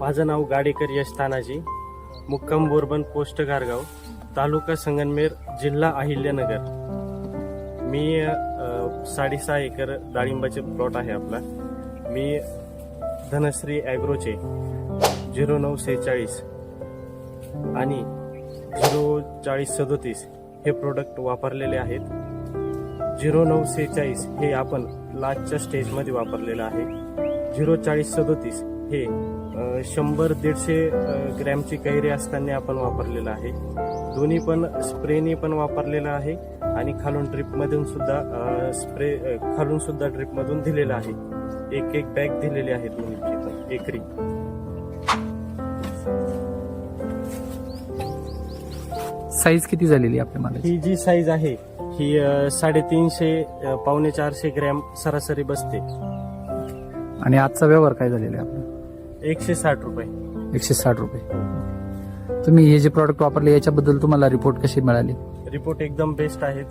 माझं नाव गाडेकर यश तानाजी मुक्काम बोरबन पोस्ट गारगाव तालुका संगनमेर जिल्हा अहिल्यानगर. मी साडेसहा एकर डाळिंबाचे प्लॉट आहे आपला. मी धनश्री ॲग्रोचे झिरो नऊ सेहेचाळीस आणि झिरो चाळीस सदोतीस हे प्रोडक्ट वापरलेले आहेत. झिरो नऊ सेहेचाळीस हे आपण लास्टच्या स्टेजमध्ये वापरलेलं आहे. झिरो चाळीस सदोतीस हे शंभर दीडशे ग्रॅमची कैरी असताना आपण वापरलेलं आहे. दोन्ही पण स्प्रेनी पण वापरलेलं आहे आणि खालून ड्रिपमधून सुद्धा स्प्रे खालून सुद्धा ड्रिपमधून दिलेलं आहे. एक एक बॅग दिलेली आहे दोन्हीची पण एकरी. साईज किती झालेली आपल्या मालाची? ही जी साईज आहे ही साडेतीनशे पावणे चारशे ग्रॅम सरासरी बसते. आणि आजचा व्यवहार काय झालेला आहे आपला? एकशे साठ रुपये. एकशे साठ रुपये. तुम्ही हे जे प्रॉडक्ट वापरले याच्याबद्दल तुम्हाला रिपोर्ट कशी मिळाली? रिपोर्ट एकदम बेस्ट आहेत.